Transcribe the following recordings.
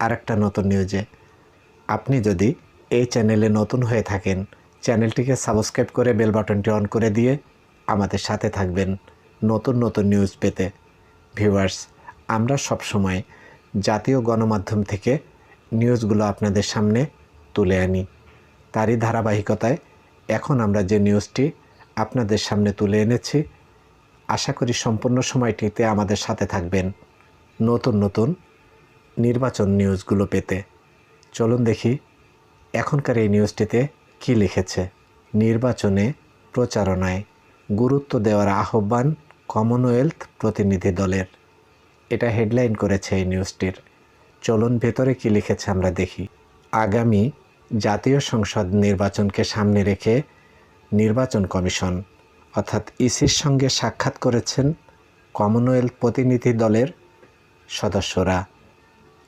আরেকটা নতুন নিউজে আপনি যদি এই চ্যানেলে নতুন হয়ে থাকেন চ্যানেলটিকে সাবস্ক্রাইব করে বেল বাটনটি অন করে দিয়ে আমাদের সাথে থাকবেন নতুন নতুন নিউজ পেতে। ভিউয়ার্স আমরা সবসময় জাতীয় গণমাধ্যম থেকে নিউজগুলো আপনাদের সামনে তুলে আনি। তারই ধারাবাহিকতায় এখন আমরা যে নিউজটি আপনাদের সামনে তুলে এনেছি, আশা করি সম্পূর্ণ সময়টিতে আমাদের সাথে থাকবেন। নতুন নতুন নির্বাচন নিউজগুলো পেতে। চলুন দেখি এখনকার এই নিউজটিতে কি লিখেছে। নির্বাচনে প্রচারণায় গুরুত্ব দেওয়ার আহ্বান কমনওয়েলথ প্রতিনিধি দলের। এটা হেডলাইন করেছে এই নিউজটির। চলুন ভেতরে কি লিখেছে আমরা দেখি। আগামী জাতীয় সংসদ নির্বাচনকে সামনে রেখে নির্বাচন কমিশন, অর্থাৎ ইসির সঙ্গে সাক্ষাৎ করেছেন কমনওয়েলথ প্রতিনিধি দলের সদস্যরা।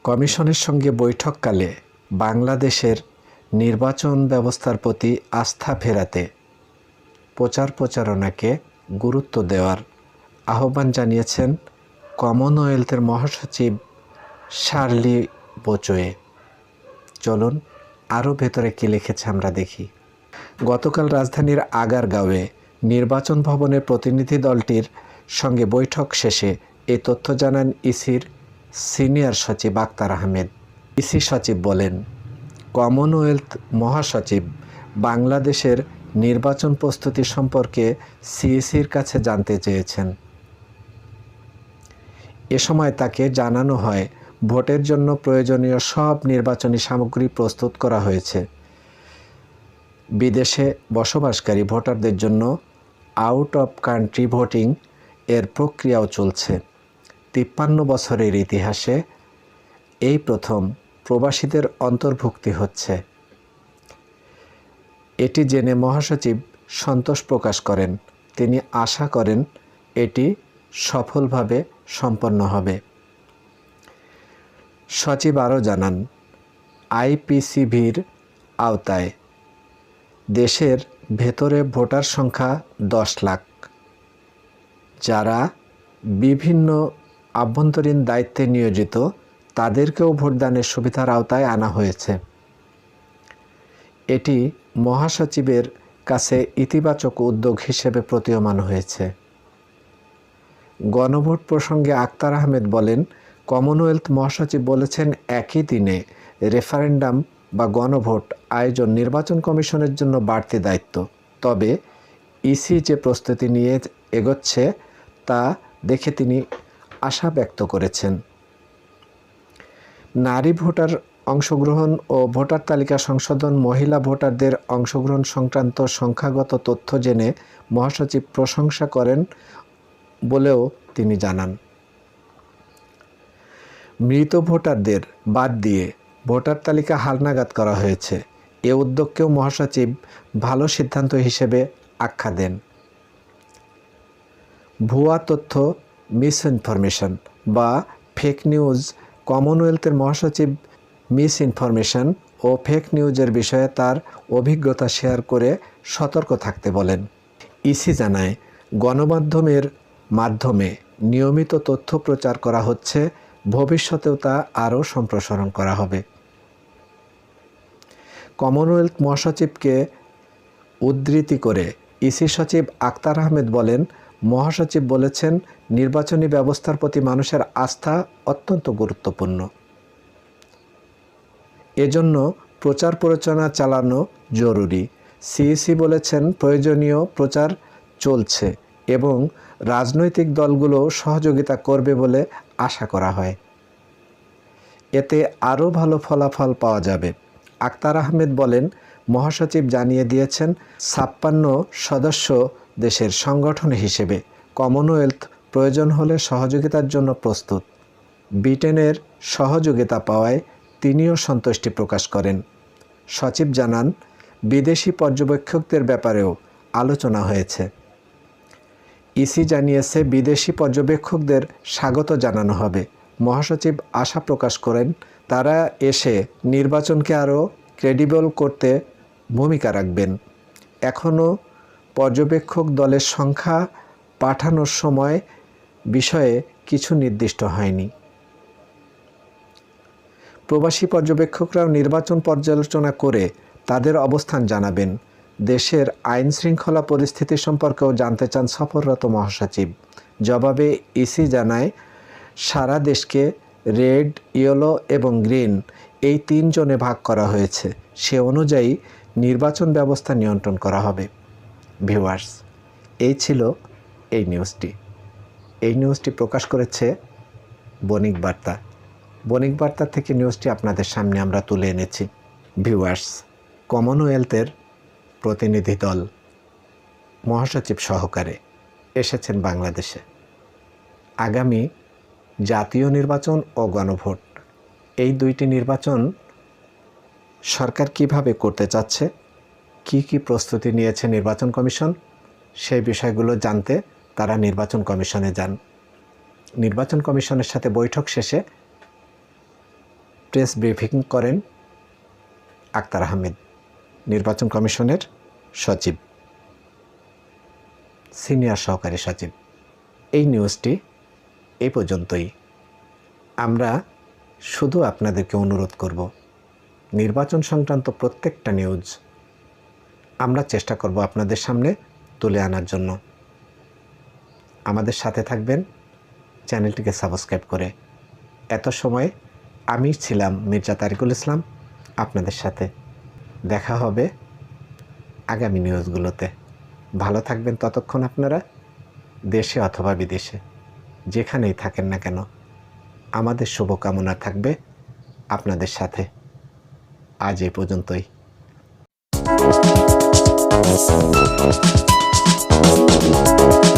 কমিশনের সঙ্গে বৈঠককালে বাংলাদেশের নির্বাচন ব্যবস্থার প্রতি আস্থা ফেরাতে প্রচার প্রচারণাকে গুরুত্ব দেওয়ার আহ্বান জানিয়েছেন কমনওয়েলথের মহাসচিব শার্লি বোচোয়ে। চলুন আরও ভেতরে কী লিখেছে আমরা দেখি। গতকাল রাজধানীর আগারগাঁওয়ে নির্বাচন ভবনের প্রতিনিধি দলটির সঙ্গে বৈঠক শেষে এ তথ্য জানান ইসির সিনিয়র সচিব আক্তার আহমেদ, ইসি সচিব বলেন, কমনওয়েলথ মহাসচিব বাংলাদেশের নির্বাচন প্রস্তুতি সম্পর্কে সিএসির কাছে জানতে চেয়েছেন। এ সময় তাকে জানানো হয়, ভোটের জন্য প্রয়োজনীয় সব নির্বাচনী সামগ্রী প্রস্তুত করা হয়েছে। বিদেশে বসবাসকারী ভোটারদের জন্য আউট অফ কান্ট্রি ভোটিং এর প্রক্রিয়াও চলছে। তিপ্পান্ন বছরের ইতিহাসে এই প্রথম প্রবাসীদের অন্তর্ভুক্তি হচ্ছে। এটি জেনে মহাসচিব সন্তোষ প্রকাশ করেন। তিনি আশা করেন এটি সফলভাবে সম্পন্ন হবে। সচিব আরও জানান, আইপিসিভির আওতায় দেশের ভেতরে ভোটার সংখ্যা দশ লাখ। যারা বিভিন্ন আভ্যন্তরীণ দায়িত্বে নিয়োজিত, তাদেরকেও ভোটদানের সুবিধার আওতায় আনা হয়েছে। এটি মহাসচিবের কাছে ইতিবাচক উদ্যোগ হিসেবে প্রতীয়মান হয়েছে। গণভোট প্রসঙ্গে আক্তার আহমেদ বলেন, কমনওয়েলথ মহাসচিব বলেছেন, একই দিনে রেফারেন্ডাম বা গণভোট আয়োজন নির্বাচন কমিশনের জন্য বাড়তি দায়িত্ব। তবে ইসি যে প্রস্তুতি নিয়ে এগোচ্ছে, তা দেখে তিনি আশা ব্যক্ত করেছেন। নারী ভোটার অংশগ্রহণ ও ভোটার তালিকা সংশোধন, মহিলা ভোটারদের অংশগ্রহণ সংক্রান্ত সংখ্যাগত তথ্য জেনে মহাসচিব প্রশংসা করেন বলেও তিনি জানান। মৃত ভোটারদের বাদ দিয়ে ভোটার তালিকা হালনাগাদ করা হয়েছে। এ উদ্যোগকেও মহাসচিব ভালো সিদ্ধান্ত হিসেবে আখ্যা দেন। ভুয়া তথ্য মিস ইনফরমেশন বা ফেক নিউজ কমনওয়েলথের মহাসচিব মিস ইনফরমেশন ও ফেক নিউজের বিষয়ে তার অভিজ্ঞতা শেয়ার করে সতর্ক থাকতে বলেন। ইসি জানায়, গণমাধ্যমের মাধ্যমে নিয়মিত তথ্য প্রচার করা হচ্ছে, ভবিষ্যতেও তা আরও সম্প্রসারণ করা হবে। কমনওয়েলথ মহাসচিবকে উদ্ধৃতি করে ইসি সচিব আক্তার আহমেদ বলেন মহাসচিব বলেছেন, নির্বাচনী ব্যবস্থার প্রতি মানুষের আস্থা অত্যন্ত গুরুত্বপূর্ণ। এজন্য প্রচার প্রচারণা চালানো জরুরি। সিইসি বলেছেন, প্রয়োজনীয় প্রচার চলছে এবং রাজনৈতিক দলগুলো সহযোগিতা করবে বলে আশা করা হয়। এতে আরও ভালো ফলাফল পাওয়া যাবে। আক্তার আহমেদ বলেন, মহাসচিব জানিয়ে দিয়েছেন, ছাপ্পান্ন সদস্য দেশের সংগঠন হিসেবে কমনওয়েলথ প্রয়োজন হলে সহযোগিতার জন্য প্রস্তুত। ব্রিটেনের সহযোগিতা পাওয়ায় তিনিও সন্তুষ্টি প্রকাশ করেন। সচিব জানান, বিদেশি পর্যবেক্ষকদের ব্যাপারেও আলোচনা হয়েছে। ইসি জানিয়েছে, বিদেশি পর্যবেক্ষকদের স্বাগত জানানো হবে। মহাসচিব আশা প্রকাশ করেন, তারা এসে নির্বাচনকে আরও ক্রেডিবল করতে ভূমিকা রাখবেন। এখনও পর্যবেক্ষক দলের সংখ্যা পাঠানোর সময় বিষয়ে কিছু নির্দিষ্ট হয়নি। প্রবাসী পর্যবেক্ষকরাও নির্বাচন পর্যালোচনা করে তাদের অবস্থান জানাবেন। দেশের আইন শৃঙ্খলা পরিস্থিতি সম্পর্কেও জানতে চান সফররত মহাসচিব। জবাবে ইসি জানায়, সারা দেশকে রেড, ইয়েলো এবং গ্রিন এই তিন জোনে ভাগ করা হয়েছে। সে অনুযায়ী নির্বাচন ব্যবস্থা নিয়ন্ত্রণ করা হবে। ভিউয়ার্স এই ছিল এই নিউজটি এই নিউজটি প্রকাশ করেছে বণিক বার্তা। বণিক বার্তা থেকে নিউজটি আপনাদের সামনে আমরা তুলে এনেছি। ভিউয়ার্স কমনওয়েলথের প্রতিনিধি দল, মহাসচিব সহকারে এসেছেন বাংলাদেশে। আগামী জাতীয় নির্বাচন ও গণভোট। এই দুইটি নির্বাচন সরকার কীভাবে করতে চাচ্ছে কি কি প্রস্তুতি নিয়েছে নির্বাচন কমিশন? সেই বিষয়গুলো জানতে তারা নির্বাচন কমিশনে যান। নির্বাচন কমিশনের সাথে বৈঠক শেষে প্রেস ব্রিফিং করেন আক্তার আহমেদ, নির্বাচন কমিশনের সচিব, সিনিয়র সহকারী সচিব। এই নিউজটি এই পর্যন্তই। আমরা শুধু আপনাদেরকে অনুরোধ করব, নির্বাচন সংক্রান্ত প্রত্যেকটা নিউজ আমরা চেষ্টা করব আপনাদের সামনে তুলে আনার জন্য। আমাদের সাথে থাকবেন, চ্যানেলটিকে সাবস্ক্রাইব করে। এত সময় আমি ছিলাম মির্জা তারিকুল ইসলাম, আপনাদের সাথে। দেখা হবে আগামী নিউজগুলোতে। ভালো থাকবেন ততক্ষণ আপনারা, দেশে অথবা বিদেশে। যেখানেই থাকেন না কেন, আমাদের শুভকামনা থাকবে আপনাদের সাথে। আজ এই পর্যন্তই। Thank you.